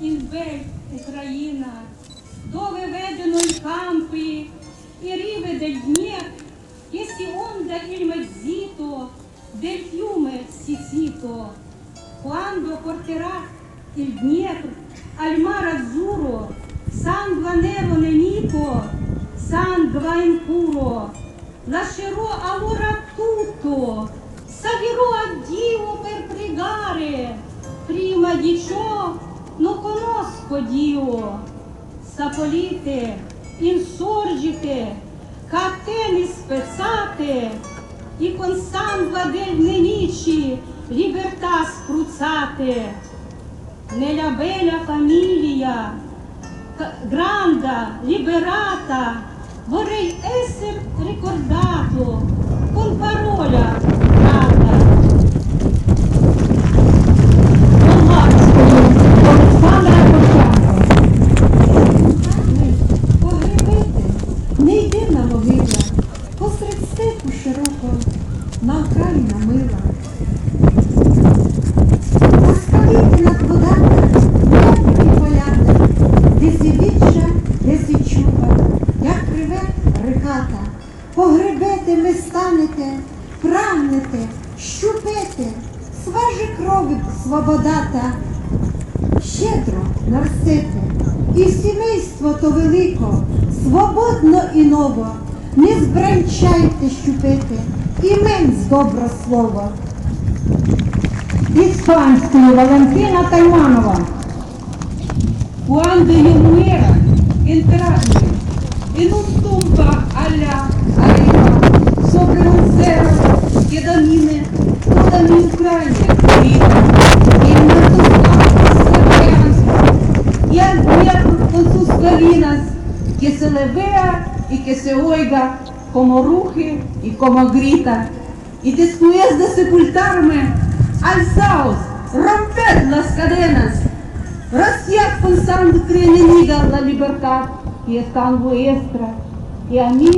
інвель Україна, до виведеної кампи, і ріве дель єсі онда il mezito del fiume Sisito, quando porterà il Dniepr al mar azzurro, sangue nero nemico, sangue impuro, lascerò allora tutto, salirò a Dio per pregare, di ciò non conosco Dio, sapolite, insorgite, catene spezzate, e con sangue del nemici libertà spruzzate. Nella bella famiglia, ca- grande, йди могила, посеред степу широко, на окраїна мила. Розкаліти над водами, добрі поляни, де сівіча, де січуга, як криве риката. Погребете ми станете, прагнете, щупете, свежі крови свободата щедро нарсити, і сімейство то велико, свободно і ново, не збранчайте щупити, імен з добро слова. Іспанською Валентина Тайманова. Io muera, y que se oiga como ruge y como grita. Y después de sepultarme, alzaos, romped las cadenas, Rociad con sangre enemiga la libertad y están vuestra. Y a mí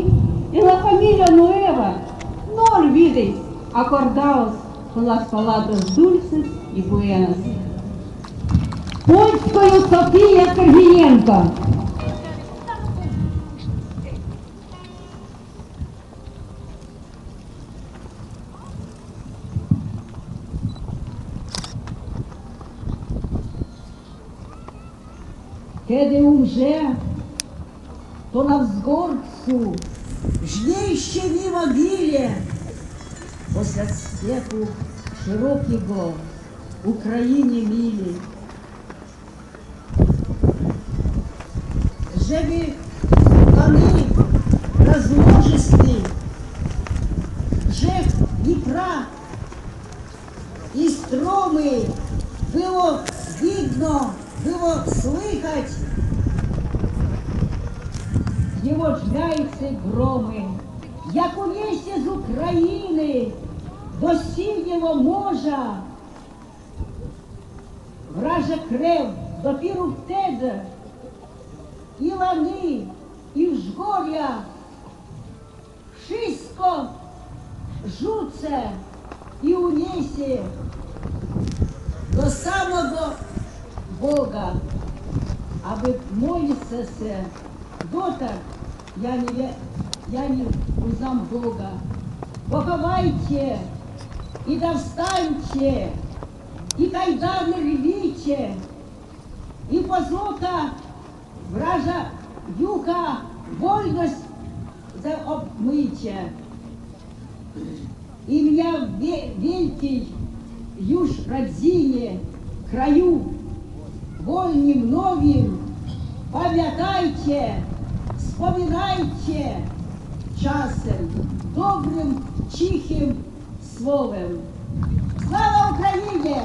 y la familia nueva, no olvidéis, acordaos con las palabras dulces y buenas. Польською Софія Сергієнко. Kiedy umrze, to na wzgórcu żniejście mi mogile посеред степу широкого Україні милі. Żeby пани разложисти, жив Дніпра і строми було видно, було слыхать його жляйці громи, як у лісі з України до синього можа. Вража крев допіру втеде, і лани, і вжгоря, Wszystko rzucę i uniesie do samego Boga, aby молиться се дотак, я не, я не узнам Бога. Поховайте и да встаньте, и кайданы рвите, и позота вража юка вольность за обмытие. Ім'я Ве- Велький, юж родзине, краю, вольнім многим, пам'ятайте, споминайте часом, добрим, тихим словом. Слава Україні!